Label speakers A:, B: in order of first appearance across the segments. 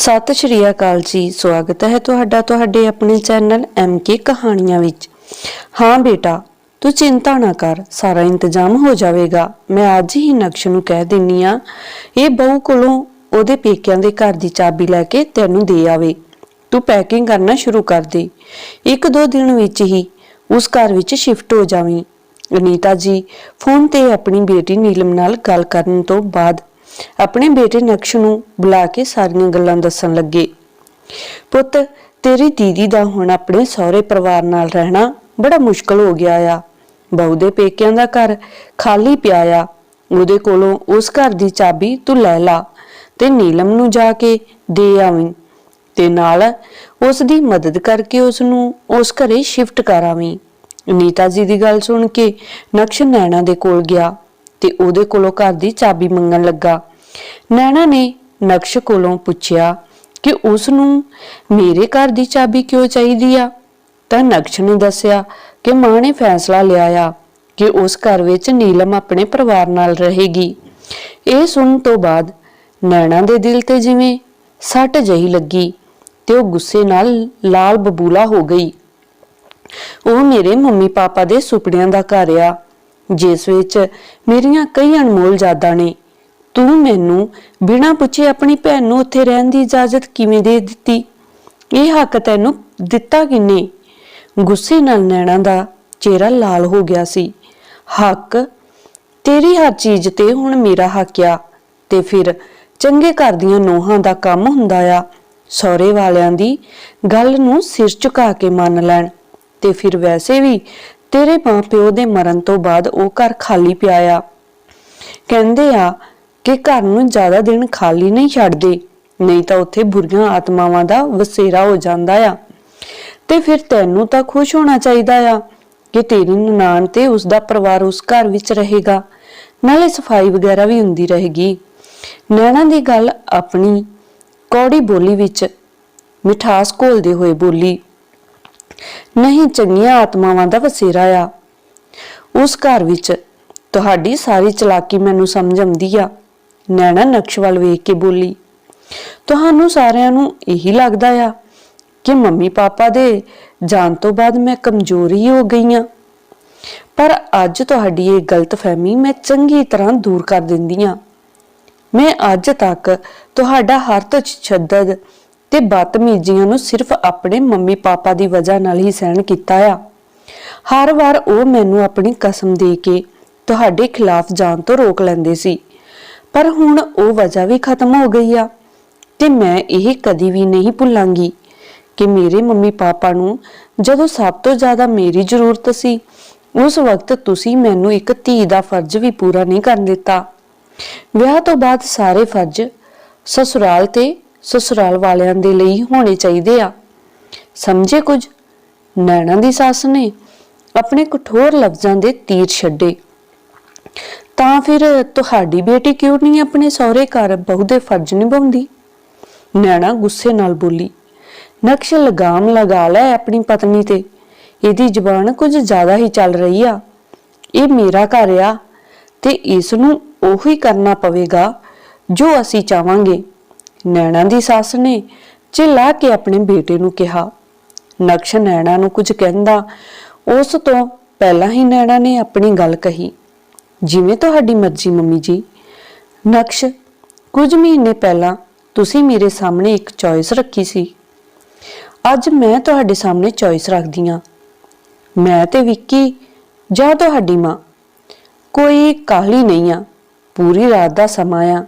A: ਸਤਿ ਸ਼੍ਰੀ ਅਕਾਲ ਜੀ, ਸਵਾਗਤ ਹੈ ਤੁਹਾਡਾ ਤੁਹਾਡੇ ਆਪਣੇ ਚੈਨਲ ਕੇ ਕਹਾਣੀਆਂ ਵਿੱਚ। ਹਾਂ ਬੇਟਾ, ਤੂੰ ਚਿੰਤਾ ਨਾ ਕਰ, ਸਾਰਾ ਇੰਤਜ਼ਾਮ ਹੋ ਜਾਵੇਗਾ। ਮੈਂ ਅੱਜ ਹੀ ਨਕਸ਼ ਨੂੰ ਕਹਿ ਦਿੰਨੀ ਆ, ਇਹ ਬਹੂ ਕੋਲੋਂ ਉਹਦੇ ਪੇਕਿਆਂ ਦੇ ਘਰ ਦੀ ਚਾਬੀ ਲੈ ਕੇ ਤੈਨੂੰ ਦੇ ਆਵੇ। ਤੂੰ ਪੈਕਿੰਗ ਕਰਨਾ ਸ਼ੁਰੂ ਕਰ ਦੇ। ਇੱਕ ਦੋ ਦਿਨ ਵਿੱਚ ਹੀ ਉਸ ਘਰ ਵਿੱਚ ਸ਼ਿਫਟ ਹੋ ਜਾਵੀਂ। ਅਨੀਤਾ ਜੀ, ਫੋਨ ਤੇ ਆਪਣੀ ਬੇਟੀ ਨੀਲਮ ਨਾਲ ਗੱਲ ਕਰਨ ਤੋਂ ਬਾਅਦ ਆਪਣੇ ਬੇਟੇ ਨਕਸ਼ ਨੂੰ ਬੁਲਾ ਕੇ ਸਾਰੀਆਂ ਗੱਲਾਂ ਦੱਸਣ ਲੱਗੇ। ਪੁੱਤ, ਤੇਰੀ ਦੀਦੀ ਦਾ ਹੁਣ ਆਪਣੇ ਸਹੁਰੇ ਪਰਿਵਾਰ ਨਾਲ ਰਹਿਣਾ ਬੜਾ ਮੁਸ਼ਕਲ ਹੋ ਗਿਆ ਆ। ਬਹੂ ਦੇ ਪੇਕਿਆਂ ਦਾ ਘਰ ਖਾਲੀ ਪਿਆ ਆ। ਉਹਦੇ ਕੋਲੋਂ ਉਸ ਘਰ ਦੀ ਚਾਬੀ ਤੂੰ ਲੈ ਲਾ ਤੇ ਨੀਲਮ ਨੂੰ ਜਾ ਕੇ ਦੇ ਆਵੀਂ ਤੇ ਨਾਲ ਉਸ ਦੀ ਮਦਦ ਕਰਕੇ ਉਸ ਨੂੰ ਉਸ ਘਰੇ ਸ਼ਿਫਟ ਕਰਾਵੀਂ ਨੀਤਾ ਜੀ ਦੀ ਗੱਲ ਸੁਣ ਕੇ ਨਕਸ਼ ਨੈਣਾ ਦੇ ਕੋਲ ਗਿਆ। ਤੇ ਉਹਦੇ ਕੋਲੋਂ ਘਰ ਦੀ ਚਾਬੀ ਮੰਗਣ ਲੱਗਾ। ਨੈਣਾ ਨੇ ਨਕਸ਼ ਕੋਲੋਂ ਪੁੱਛਿਆ ਕਿ ਉਸ ਨੂੰ ਮੇਰੇ ਘਰ ਦੀ ਚਾਬੀ ਕਿਉਂ ਚਾਹੀਦੀ ਆ? ਤਾਂ ਨਕਸ਼ ਨੇ ਦੱਸਿਆ ਕਿ ਮਾਂ ਨੇ ਫੈਸਲਾ ਲਿਆ ਆ ਕਿ ਉਸ ਘਰ ਵਿੱਚ ਨੀਲਮ ਆਪਣੇ ਪਰਿਵਾਰ ਨਾਲ ਰਹੇਗੀ। ਇਹ ਸੁਣਨ ਤੋਂ ਬਾਅਦ ਨੈਣਾ ਦੇ ਦਿਲ ਤੇ ਜਿਵੇਂ ਸੱਟ ਜਹੀ ਲੱਗੀ ਤੇ ਉਹ ਗੁੱਸੇ ਨਾਲ ਲਾਲ ਬਬੂਲਾ ਹੋ ਗਈ। ਉਹ ਮੇਰੇ ਮੰਮੀ ਪਾਪਾ ਦੇ ਸੁਪਨਿਆਂ ਦਾ ਘਰ ਆ। ਜਿਸ ਵਿੱਚ ਮੇਰੀਆਂ ਕਈ ਅਨਮੋਲ ਯਾਦਾਂ ਨੇ। ਤੂੰ ਮੈਨੂੰ ਬਿਨਾਂ ਪੁੱਛੇ ਆਪਣੀ ਭੈਣ ਨੂੰ ਉੱਥੇ ਰਹਿਣ ਦੀ ਇਜਾਜ਼ਤ ਕਿਵੇਂ ਦੇ ਦਿੱਤੀ? ਇਹ ਹੱਕ ਤੈਨੂੰ ਦਿੱਤਾ ਕਿੰਨੇ? ਗੁੱਸੇ ਨਾਲ ਨੈਣਾ ਦਾ ਚਿਹਰਾ ਲਾਲ ਹੋ ਗਿਆ ਸੀ। ਹੱਕ, ਤੇਰੀ ਹਰ ਚੀਜ਼ ਤੇ ਹੁਣ ਮੇਰਾ ਹੱਕ ਆ। ਤੇ ਫਿਰ ਚੰਗੇ ਘਰ ਦੀਆਂ ਨੋਹਾਂ ਦਾ ਕੰਮ ਹੁੰਦਾ ਆ। ਸਹੁਰੇ ਵਾਲਿਆਂ ਦੀ ਗੱਲ ਨੂੰ ਸਿਰ ਝੁਕਾ ਕੇ ਮੰਨ ਲੈਣ। ਤੇ ਫਿਰ ਵੈਸੇ ਵੀ ਤੇਰੇ ਮਾਂ ਪਿਓ ਦੇ ਮਰਨ ਤੋਂ ਬਾਅਦ ਉਹ ਘਰ ਖਾਲੀ ਪਿਆ ਆ। ਕਹਿੰਦੇ ਆ ਕਿ ਘਰ ਨੂੰ ਜ਼ਿਆਦਾ ਦਿਨ ਖਾਲੀ ਨਹੀਂ ਛੱਡਦੇ, ਨਹੀਂ ਤਾਂ ਉੱਥੇ ਬੁਰੀਆਂ ਆਤਮਾਵਾਂ ਦਾ ਵਸੇਰਾ ਹੋ ਜਾਂਦਾ ਆ। ਤੇ ਫਿਰ ਤੈਨੂੰ ਤਾਂ ਖੁਸ਼ ਹੋਣਾ ਚਾਹੀਦਾ ਆ ਕਿ ਤੇਰੀ ਨਨਾਣ ਤੇ ਉਸ ਦਾ ਪਰਿਵਾਰ ਉਸ ਘਰ ਵਿੱਚ ਰਹੇਗਾ। ਨਾਲੇ ਸਫ਼ਾਈ ਵਗੈਰਾ ਵੀ ਹੁੰਦੀ ਰਹੇਗੀ। ਨੈਣਾ ਦੀ ਗੱਲ ਆਪਣੀ ਕੌੜੀ ਬੋਲੀ ਵਿੱਚ ਮਿਠਾਸ ਘੋਲਦੇ ਹੋਏ ਬੋਲੀ ਨਹੀਂ ਚੰਗੀਆਂ ਆਤਮਾਵਾਂ ਦਾ ਵਸੇਰਾ ਆ। ਉਸ ਘਰ ਵਿੱਚ ਤੁਹਾਡੀ ਸਾਰੀ ਚਲਾਕੀ ਮੈਨੂੰ ਸਮਝ ਆਉਂਦੀ ਆ। ਨੈਣਾ ਨਕਸ਼ ਵੱਲ ਵੇਖ ਕੇ ਬੋਲੀ, ਤੁਹਾਨੂੰ ਸਾਰਿਆਂ ਨੂੰ ਇਹੀ ਲੱਗਦਾ ਆ ਕਿ ਮੰਮੀ ਪਾਪਾ ਦੇ ਜਾਣ ਤੋਂ ਬਾਅਦ ਮੈਂ ਕਮਜ਼ੋਰ ਹੀ ਹੋ ਗਈ ਆ। ਪਰ ਅੱਜ ਤੁਹਾਡੀ ਇਹ ਗਲਤਫਹਿਮੀ ਮੈਂ ਚੰਗੀ ਤਰ੍ਹਾਂ ਦੂਰ ਕਰ ਦਿੰਦੀ ਆ। ਮੈਂ ਅੱਜ ਤੱਕ ਤੁਹਾਡਾ ਹਰ ਤਸ਼ੱਦਦ ਤੇ ਬਦਤਮੀਜ਼ੀਆਂ ਨੂੰ ਸਿਰਫ ਆਪਣੇ ਮੰਮੀ ਪਾਪਾ ਦੀ ਵਜ੍ਹਾ ਨਾਲ ਹੀ ਸਹਿਣ ਕੀਤਾ ਆ। ਹਰ ਵਾਰ ਉਹ ਮੈਨੂੰ ਆਪਣੀ ਕਸਮ ਦੇ ਕੇ ਤੁਹਾਡੇ ਖਿਲਾਫ ਜਾਣ ਤੋਂ ਰੋਕ ਲੈਂਦੇ ਸੀ, ਪਰ ਹੁਣ ਉਹ ਵਜ੍ਹਾ ਵੀ ਖਤਮ ਹੋ ਗਈ ਆ ਤੇ ਮੈਂ ਇਹ ਕਦੀ ਵੀ ਨਹੀਂ ਭੁੱਲਾਂਗੀ ਕਿ ਮੇਰੇ ਮੰਮੀ ਪਾਪਾ ਨੂੰ ਜਦੋਂ ਸਭ ਤੋਂ ਜ਼ਿਆਦਾ ਮੇਰੀ ਜ਼ਰੂਰਤ ਸੀ, ਉਸ ਵਕਤ ਤੁਸੀਂ ਮੈਨੂੰ ਇੱਕ ਧੀ ਦਾ ਫਰਜ਼ ਵੀ ਪੂਰਾ ਨਹੀਂ ਕਰਨ ਦਿੱਤਾ। ਵਿਆਹ ਤੋਂ ਬਾਅਦ ਸਾਰੇ ਫਰਜ਼ ਸਸੁਰਾਲ ਤੇ ਸਸੁਰਾਲ ਵਾਲਿਆਂ ਦੇ ਲਈ ਹੋਣੇ ਚਾਹੀਦੇ ਆ। ਸਮਝੇ ਕੁਝ? ਨੈਣਾ ਦੀ ਸੱਸ ਨੇ ਆਪਣੇ ਕਠੋਰ ਲਫ਼ਜ਼ਾਂ ਦੇ ਤੀਰ ਛੱਡੇ। ਤਾਂ ਫਿਰ ਤੁਹਾਡੀ ਬੇਟੀ ਕਿਉਂ ਨਹੀਂ ਆਪਣੇ ਸਹੁਰੇ ਘਰ ਬਹੂ ਦੇ ਫਰਜ਼ ਨਿਭਾਉਂਦੀ? ਨੈਣਾ ਗੁੱਸੇ ਨਾਲ ਬੋਲੀ, ਨਕਸ਼ ਲਗਾਮ ਲਗਾ ਲੈ ਆਪਣੀ ਪਤਨੀ ਤੇ। ਇਹਦੀ ਜਬਾਨ ਕੁਝ ਜ਼ਿਆਦਾ ਹੀ ਚੱਲ ਰਹੀ ਆ। ਇਹ ਮੇਰਾ ਘਰ ਆ ਤੇ ਇਸ ਨੂੰ ਉਹੀ ਕਰਨਾ ਪਵੇਗਾ ਜੋ ਅਸੀਂ ਚਾਹਾਂਗੇ। ਨੈਣਾ ਦੀ ਸੱਸ ਨੇ ਚਿल्ला ਕੇ ਆਪਣੇ ਬੇਟੇ ਨੂੰ ਕਿਹਾ। ਨਕਸ਼ ਨੈਣਾ ਨੂੰ ਕੁਝ ਕਹਿੰਦਾ, ਉਸ ਤੋਂ ਪਹਿਲਾਂ ਹੀ ਨੈਣਾ ਨੇ ਆਪਣੀ ਗੱਲ ਕਹੀ। ਜਿਵੇਂ ਤੁਹਾਡੀ ਮਰਜ਼ੀ, ਮੰਮੀ ਜੀ। ਨਕਸ਼, ਕੁਝ ਮਹੀਨੇ ਪਹਿਲਾਂ ਤੁਸੀਂ ਮੇਰੇ ਸਾਹਮਣੇ ਇੱਕ ਚੋਇਸ ਰੱਖੀ ਸੀ। ਅੱਜ ਮੈਂ ਤੁਹਾਡੇ ਸਾਹਮਣੇ ਚੋਇਸ ਰੱਖਦੀ ਹਾਂ। ਮੈਂ ਤੇ ਵਿੱਕੀ ਜਾਂ ਤੁਹਾਡੀ ਮਾਂ। ਕੋਈ ਕਾਹਲੀ ਨਹੀਂ ਆ। ਪੂਰੀ ਰਾਤ ਦਾ ਸਮਾਂ ਆ।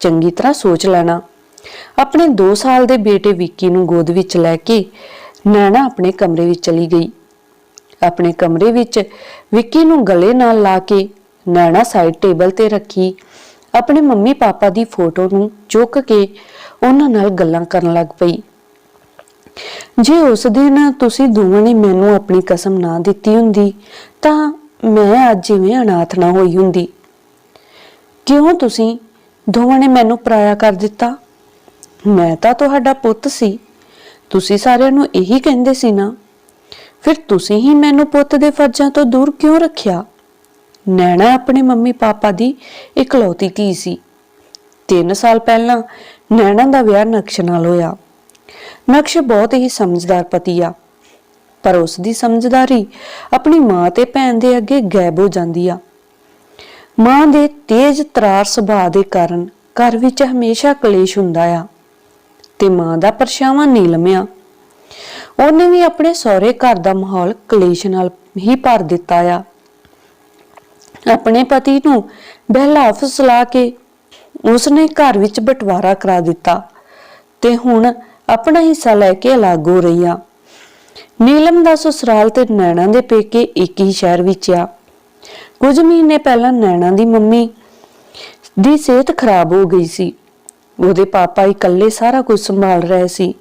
A: ਚੰਗੀ ਤਰ੍ਹਾਂ ਸੋਚ ਲੈਣਾ। ਆਪਣੇ 2 ਸਾਲ ਦੇ ਬੇਟੇ ਵਿੱਕੀ ਨੂੰ ਗੋਦ ਵਿੱਚ ਲੈ ਕੇ ਨੈਣਾ ਆਪਣੇ ਕਮਰੇ ਵਿੱਚ ਚਲੀ ਗਈ। ਆਪਣੇ ਕਮਰੇ ਵਿੱਚ ਵਿੱਕੀ ਨੂੰ ਗਲੇ ਨਾਲ ਲਾ ਕੇ ਨੈਣਾ ਸਾਈਡ ਟੇਬਲ ਤੇ ਰੱਖੀ। ਆਪਣੇ ਮੰਮੀ ਪਾਪਾ ਦੀ ਫੋਟੋ ਨੂੰ ਚੁੱਕ ਕੇ ਉਹਨਾਂ ਨਾਲ ਗੱਲਾਂ ਕਰਨ ਲੱਗ ਪਈ। ਜੇ ਉਸ ਦਿਨ ਤੁਸੀਂ ਦੋਵਾਂ ਨੇ ਮੈਨੂੰ ਆਪਣੀ ਕਸਮ ਨਾ ਦਿੱਤੀ ਹੁੰਦੀ, ਤਾਂ ਮੈਂ ਅੱਜ ਜਿਵੇਂ ਅਨਾਥ ਨਾ ਹੋਈ ਹੁੰਦੀ। ਕਿਉਂ ਤੁਸੀਂ ਦੋਵਾਂ ਨੇ ਮੈਨੂੰ ਪਰਾਇਆ ਕਰ ਦਿੱਤਾ? ਮੈਂ ਤਾਂ ਤੁਹਾਡਾ ਪੁੱਤ ਸੀ। ਤੁਸੀਂ ਸਾਰਿਆਂ ਨੂੰ ਇਹੀ ਕਹਿੰਦੇ ਸੀ ਨਾ। ਫਿਰ ਤੁਸੀਂ ਹੀ ਮੈਨੂੰ ਪੁੱਤ ਦੇ ਫਰਜ਼ਾਂ ਤੋਂ ਦੂਰ ਕਿਉਂ ਰੱਖਿਆ? ਨੈਣਾ ਆਪਣੇ ਮੰਮੀ ਪਾਪਾ ਦੀ ਇਕਲੌਤੀ ਧੀ ਸੀ। 3 ਸਾਲ ਪਹਿਲਾਂ ਨੈਣਾ ਦਾ ਵਿਆਹ ਨਕਸ਼ ਨਾਲ ਹੋਇਆ। ਨਕਸ਼ ਬਹੁਤ ਹੀ ਸਮਝਦਾਰ ਪਤੀ ਆ। ਪਰ ਉਸ ਦੀ ਸਮਝਦਾਰੀ ਆਪਣੀ ਮਾਂ ਤੇ ਭੈਣ ਦੇ ਅੱਗੇ ਗਾਇਬ ਹੋ ਜਾਂਦੀ ਆ। ਮਾਂ ਦੇ ਤੇਜ਼ ਤਰਾਰ ਸੁਭਾਅ ਦੇ ਕਾਰਨ ਘਰ ਵਿੱਚ ਹਮੇਸ਼ਾ ਕਲੇਸ਼ ਹੁੰਦਾ ਆ। ਤੇ ਮਾਂ ਦਾ ਪਰਛਾਵਾਂ ਨੀਲਮ ਆ ਉਹਨੇ ਵੀ ਆਪਣੇ ਸਹੁਰੇ ਘਰ ਦਾ ਮਾਹੌਲ ਕਲੇਸ਼ ਨਾਲ ਹੀ ਭਰ ਦਿੱਤਾ ਆ। ਆਪਣੇ ਪਤੀ ਨੂੰ ਬਹਿਲਾ ਫਸਲਾ ਕੇ ਉਸਨੇ ਘਰ ਵਿੱਚ ਬਟਵਾਰਾ ਕਰਾ ਦਿੱਤਾ ਤੇ ਹੁਣ ਆਪਣਾ ਹਿੱਸਾ ਲੈ ਕੇ ਅਲੱਗ ਹੋ ਰਹੀ ਆ। ਨੀਲਮ ਦਾ ਸਸੁਰਾਲ ਤੇ ਨੈਣਾ ਦੇ ਪੇਕੇ ਇੱਕ ਹੀ ਸ਼ਹਿਰ ਵਿੱਚ ਆ। ਕੁਝ ਮਹੀਨੇ ਪਹਿਲਾਂ ਨੈਣਾ ਦੀ ਮੰਮੀ ਦੀ ਸਿਹਤ ਖਰਾਬ ਹੋ ਗਈ ਸੀ। ਉਹਦੇ ਪਾਪਾ ਇਕੱਲੇ ਸਾਰਾ ਕੁਝ ਸੰਭਾਲ ਰਹੇ ਸੀ।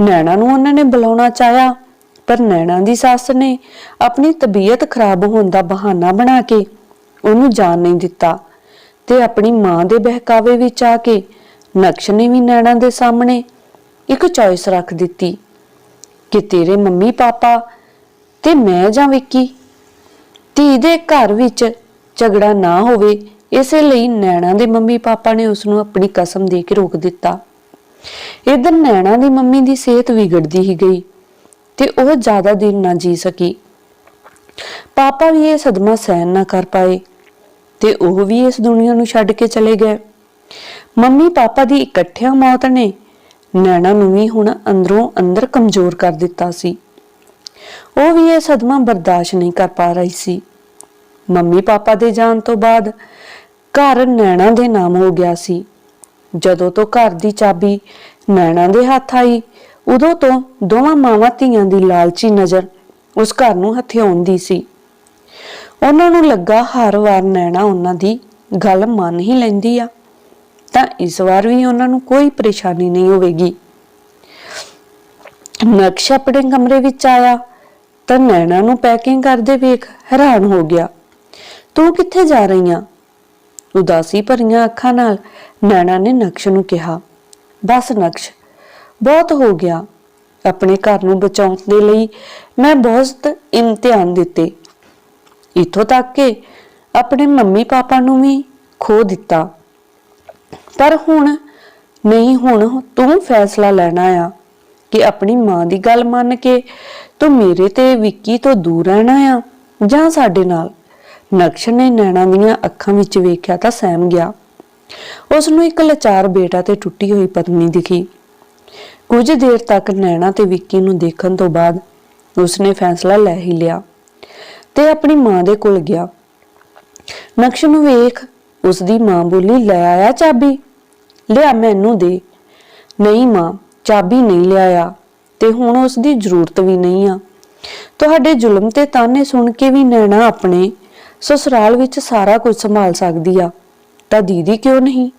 A: ਨੈਣਾ ਨੂੰ ਉਹਨਾਂ ਨੇ ਬੁਲਾਉਣਾ ਚਾਹਿਆ, ਪਰ ਨੈਣਾ ਦੀ ਸੱਸ ਨੇ ਆਪਣੀ ਤਬੀਅਤ ਖਰਾਬ ਹੋਣ ਦਾ ਬਹਾਨਾ ਬਣਾ ਕੇ ਉਹਨੂੰ ਜਾਣ ਨਹੀਂ ਦਿੱਤਾ ਤੇ ਆਪਣੀ ਮਾਂ ਦੇ ਬਹਿਕਾਵੇ ਵਿੱਚ ਆ ਕੇ ਨਕਸ਼ ਨੇ ਵੀ ਨੈਣਾ ਦੇ ਸਾਹਮਣੇ ਇੱਕ ਚੋਇਸ ਰੱਖ ਦਿੱਤੀ ਕਿ ਤੇਰੇ ਮੰਮੀ ਪਾਪਾ ਤੇ ਮੈਂ ਜਾਂ ਵਿੱਕੀ? ਧੀ ਦੇ ਘਰ ਵਿੱਚ ਝਗੜਾ ਨਾ ਹੋਵੇ ਇਸੇ ਲਈ ਨੈਣਾ ਦੇ ਮੰਮੀ ਪਾਪਾ ਨੇ ਉਸ ਨੂੰ ਆਪਣੀ ਕਸਮ ਦੇ ਕੇ ਰੋਕ ਦਿੱਤਾ। ਇਧਰ ਨੈਣਾ ਦੀ ਮੰਮੀ ਦੀ ਸਿਹਤ ਵਿਗੜਦੀ ਹੀ ਗਈ ਤੇ ਉਹ ਜ਼ਿਆਦਾ ਦਿਨ ਨਾ ਜੀ ਸਕੀ। ਪਾਪਾ ਵੀ ਇਹ ਸਦਮਾ ਸਹਿਣ ਨਾ ਕਰ ਪਾਏ ਤੇ ਉਹ ਵੀ ਇਸ ਦੁਨੀਆ ਨੂੰ ਛੱਡ ਕੇ ਚਲੇ ਗਏ। ਮੰਮੀ ਪਾਪਾ ਦੀ ਇਕੱਠਿਆਂ ਮੌਤ ਨੇ ਨੈਣਾ ਨੂੰ ਵੀ ਹੁਣ ਅੰਦਰੋਂ ਅੰਦਰ ਕਮਜ਼ੋਰ ਕਰ ਦਿੱਤਾ ਸੀ। ਉਹ ਵੀ ਇਹ ਸਦਮਾ ਬਰਦਾਸ਼ਤ ਨਹੀਂ ਕਰ ਪਾ ਰਹੀ ਸੀ। ਮੰਮੀ ਪਾਪਾ ਦੇ ਜਾਣ ਤੋਂ ਬਾਅਦ ਘਰ ਨੈਣਾ ਦੇ ਨਾਮ ਹੋ ਗਿਆ ਸੀ। ਜਦੋਂ ਤੋਂ ਘਰ ਦੀ ਚਾਬੀ ਨੈਣਾ ਦੇ ਹੱਥ ਆਈ, ਉਦੋਂ ਤੋਂ ਦੋਵਾਂ ਮਾਵਾਂ ਧੀਆਂ ਦੀ ਲਾਲਚੀ ਨਜ਼ਰ ਉਸ ਘਰ ਨੂੰ ਹਥਿਆਉਂਦੀ ਸੀ। ਉਹਨਾਂ ਨੂੰ ਲੱਗਾ ਹਰ ਵਾਰ ਨੈਣਾ ਉਹਨਾਂ ਦੀ ਗੱਲ ਮੰਨ ਹੀ ਲੈਂਦੀ ਆ। ਤਾਂ ਇਸ ਵਾਰ ਵੀ ਉਹਨਾਂ ਨੂੰ ਕੋਈ ਪਰੇਸ਼ਾਨੀ ਨਹੀਂ ਹੋਵੇਗੀ। ਨਕਸ਼ ਆਪਣੇ ਕਮਰੇ ਵਿੱਚ ਆਇਆ, ਤਾਂ ਨੈਣਾ ਨੂੰ ਪੈਕਿੰਗ ਕਰਦੇ ਵੇਖ ਹੈਰਾਨ ਹੋ ਗਿਆ। ਤੂੰ ਕਿੱਥੇ ਜਾ ਰਹੀ ਆਂ ਉਦਾਸੀ ਭਰੀਆਂ ਅੱਖਾਂ ਨਾਲ ਨੈਣਾ ਨੇ ਨਕਸ਼ ਨੂੰ ਕਿਹਾ, ਬਸ ਨਕਸ਼, ਬਹੁਤ ਹੋ ਗਿਆ। ਆਪਣੇ ਘਰ ਨੂੰ ਬਚਾਉਣ ਦੇ ਲਈ ਮੈਂ ਬਹੁਤ ਇਮਤਿਹਾਨ ਦਿੱਤੇ। ਇਥੋਂ ਤੱਕ ਕਿ ਆਪਣੇ ਮੰਮੀ ਪਾਪਾ ਨੂੰ ਵੀ ਖੋ ਦਿੱਤਾ। ਪਰ ਹੁਣ ਨਹੀਂ, ਹੁਣ ਤੂੰ ਫੈਸਲਾ ਲੈਣਾ ਆ ਕਿ ਆਪਣੀ ਮਾਂ ਦੀ ਗੱਲ ਮੰਨ ਕੇ ਤੂੰ ਮੇਰੇ ਤੇ ਵਿੱਕੀ ਤੋਂ ਦੂਰ ਰਹਿਣਾ ਆ ਜਾਂ ਸਾਡੇ ਨਾਲ। ਨਕਸ਼ ਨੇ ਨੈਣਾ ਦੀਆਂ ਅੱਖਾਂ ਵਿੱਚ ਵੇਖਿਆ ਤਾਂ ਸਹਿਮ ਗਿਆ। ਉਸ ਨੂੰ ਇੱਕ ਲਾਚਾਰ ਬੇਟਾ ਤੇ ਟੁੱਟੀ ਹੋਈ ਪਤਨੀ ਦਿਖੀ। ਕੁਝ ਦੇਰ ਤੱਕ ਨੈਣਾ ਤੇ ਵਿੱਕੀ ਨੂੰ ਦੇਖਣ ਤੋਂ ਬਾਅਦ ਉਸਨੇ ਫੈਸਲਾ ਲੈ ਹੀ ਲਿਆ ਤੇ ਆਪਣੀ ਮਾਂ ਦੇ ਕੋਲ ਗਿਆ। ਨਕਸ਼ ਨੂੰ ਵੇਖ ਉਸਦੀ ਮਾਂ ਬੋਲੀ, ਲੈ ਆਇਆ ਚਾਬੀ? ਲਿਆ, ਮੈਨੂੰ ਦੇ। ਨਹੀਂ ਮਾਂ, ਚਾਬੀ ਨਹੀਂ ਲਿਆਇਆ ਤੇ ਹੁਣ ਉਸਦੀ ਜ਼ਰੂਰਤ ਵੀ ਨਹੀਂ ਆ। ਤੁਹਾਡੇ ਜ਼ੁਲਮ ਤੇ ਤਾਨੇ ਸੁਣ ਕੇ ਵੀ ਨੈਣਾ ਆਪਣੇ ਸਸਰਾਲ ਵਿੱਚ ਸਾਰਾ ਕੁਝ ਸੰਭਾਲ ਸਕਦੀ ਆ। ਤਾਂ ਦੀਦੀ ਕਿਉਂ ਨਹੀਂ?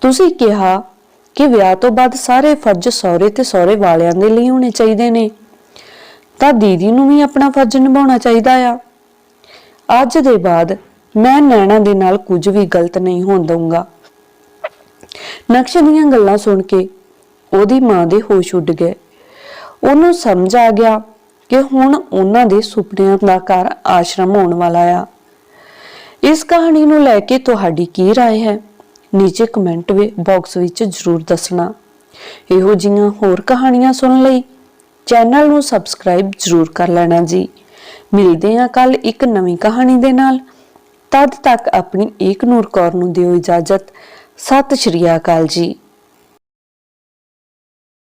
A: ਤੁਸੀਂ ਕਿਹਾ ਕਿ ਵਿਆਹ ਤੋਂ ਬਾਅਦ ਸਾਰੇ ਫਰਜ਼ ਸਹੁਰੇ ਤੇ ਸਹੁਰੇ ਵਾਲਿਆਂ ਦੇ ਲਈ ਹੋਣੇ ਚਾਹੀਦੇ ਨੇ। ਤਾਂ ਦੀਦੀ ਨੂੰ ਵੀ ਆਪਣਾ ਫਰਜ਼ ਨਿਭਾਉਣਾ ਚਾਹੀਦਾ ਆ। ਅੱਜ ਦੇ ਬਾਅਦ ਮੈਂ ਨੈਣਾ ਦੇ ਨਾਲ ਕੁਝ ਵੀ ਗਲਤ ਨਹੀਂ ਹੋਣ ਦਊਂਗਾ। ਨਕਸ਼ ਦੀਆਂ ਗੱਲਾਂ ਸੁਣ ਕੇ ਉਹਦੀ ਮਾਂ ਦੇ ਹੋਸ਼ ਉੱਡ ਗਏ। ਉਹਨੂੰ ਸਮਝ ਆ ਗਿਆ ਕਿ ਹੁਣ ਉਹਨਾਂ ਦੇ ਸੁਪਨਿਆਂ ਦਾ ਘਰ ਆਸ਼ਰਮ ਹੋਣ ਵਾਲਾ ਆ। ਇਸ ਕਹਾਣੀ ਨੂੰ ਲੈ ਕੇ ਤੁਹਾਡੀ ਕੀ رائے ਹੈ ਨੀਚੇ ਕਮੈਂਟ ਬਾਕਸ ਵਿੱਚ ਜਰੂਰ ਦੱਸਣਾ ਇਹੋ ਜਿਹੀਆਂ ਹੋਰ ਕਹਾਣੀਆਂ ਸੁਣਨ ਲਈ ਚੈਨਲ ਨੂੰ ਸਬਸਕ੍ਰਾਈਬ ਜਰੂਰ ਕਰ ਲੈਣਾ ਜੀ ਮਿਲਦੇ ਹਾਂ ਕੱਲ ਇੱਕ ਨਵੀਂ ਕਹਾਣੀ ਦੇ ਨਾਲ ਤਦ ਤੱਕ ਆਪਣੀ ਏਕ ਨੂਰ ਕੌਰ ਨੂੰ ਦਿਓ ਇਜਾਜ਼ਤ ਸਤਿ ਸ਼੍ਰੀ ਅਕਾਲ ਜੀ